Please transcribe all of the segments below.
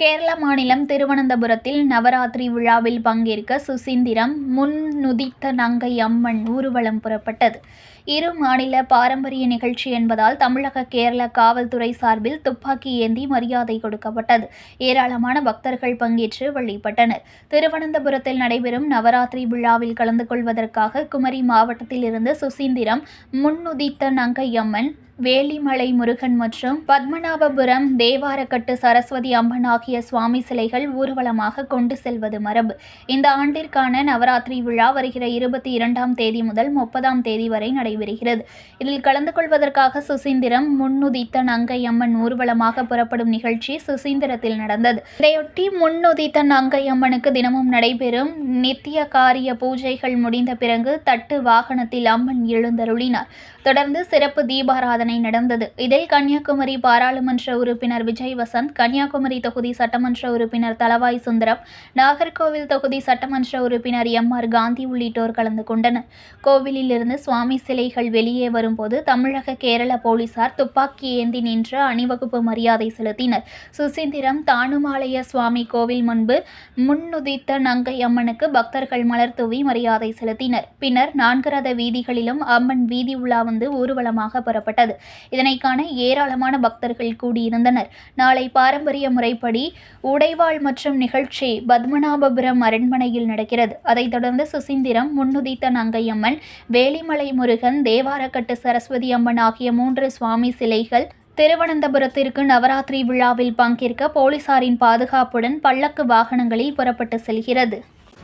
கேரள மாநிலம் திருவனந்தபுரத்தில் நவராத்திரி விழாவில் பங்கேற்க சுசீந்திரம் முன்னுதித்த நங்கை அம்மன் ஊர்வலம் புறப்பட்டது. இரு மாநில பாரம்பரிய நிகழ்ச்சி என்பதால் தமிழக கேரள காவல்துறை சார்பில் துப்பாக்கி ஏந்தி மரியாதை கொடுக்கப்பட்டது. ஏராளமான பக்தர்கள் பங்கேற்று வழிபட்டனர். திருவனந்தபுரத்தில் நடைபெறும் நவராத்திரி விழாவில் கலந்து கொள்வதற்காக குமரி மாவட்டத்தில் இருந்து சுசீந்திரம் முன்னுதித்த நங்கை அம்மன் வேலிமலை முருகன் மற்றும் பத்மநாபபுரம் தேவாரக்கட்டு சரஸ்வதி அம்மன் ஆகிய சுவாமி சிலைகள் ஊர்வலமாக கொண்டு செல்வது மரபு. இந்த ஆண்டிற்கான நவராத்திரி விழா வருகிற இருபத்தி இரண்டாம் தேதி முதல் முப்பதாம் தேதி வரை நடைபெறுகிறது. இதில் கலந்து கொள்வதற்காக சுசீந்திரம் முன்னுதித்த நங்கை அம்மன் ஊர்வலமாக புறப்படும் நிகழ்ச்சி சுசீந்திரத்தில் நடந்தது. இதையொட்டி முன்னுதித்த நங்கை அம்மனுக்கு தினமும் நடைபெறும் நித்திய காரிய பூஜைகள் முடிந்த பிறகு தட்டு வாகனத்தில் அம்மன் எழுந்தருளினார். தொடர்ந்து சிறப்பு தீபாராதனை நடந்தது இதில் கன்னியாகுமரி பாராளுமன்ற உறுப்பினர் விஜய் வசந்த் கன்னியாகுமரி தொகுதி சட்டமன்ற உறுப்பினர் தலவாய் சுந்தரம் நாகர்கோவில் தொகுதி சட்டமன்ற உறுப்பினர் எம் ஆர் காந்தி உள்ளிட்டோர் கலந்து கொண்டனர். கோவிலில் இருந்து சுவாமி சிலைகள் வெளியே வரும்போது தமிழக கேரள போலீசார் துப்பாக்கி ஏந்தி நின்று அணிவகுப்பு மரியாதை செலுத்தினர். சுசீந்திரம் தானுமாலய சுவாமி கோவில் முன்பு முன்னுதித்த நங்கை அம்மனுக்கு பக்தர்கள் மலர் தூவி மரியாதை செலுத்தினர். பின்னர் நான்கு ரத வீதிகளிலும் அம்மன் வீதி உலா வந்து ஊர்வலமாக புறப்பட்டது. இதனை காண ஏராளமான பக்தர்கள் கூடியிருந்தனர். நாளை பாரம்பரிய முறைப்படி உடைவாள் மற்றும் நிகழ்ச்சி பத்மநாபபுரம் அரண்மனையில் நடக்கிறது. அதைத் தொடர்ந்து சுசீந்திரம் முன்னுதித்த நங்கையம்மன் வேலிமலை முருகன் தேவாரக்கட்டு சரஸ்வதி அம்மன் ஆகிய மூன்று சுவாமி சிலைகள் திருவனந்தபுரத்திற்கு நவராத்திரி விழாவில் பங்கேற்க போலீசாரின் பாதுகாப்புடன் பல்லக்கு வாகனங்களில் புறப்பட்டு செல்கிறது.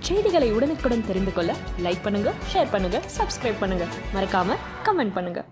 செய்திகளை உடனுக்குடன் தெரிந்து கொள்ள லைக் பண்ணுங்க ஷேர் பண்ணுங்க சப்ஸ்கிரைப் பண்ணுங்க. மறக்காம கமெண்ட் பண்ணுங்க.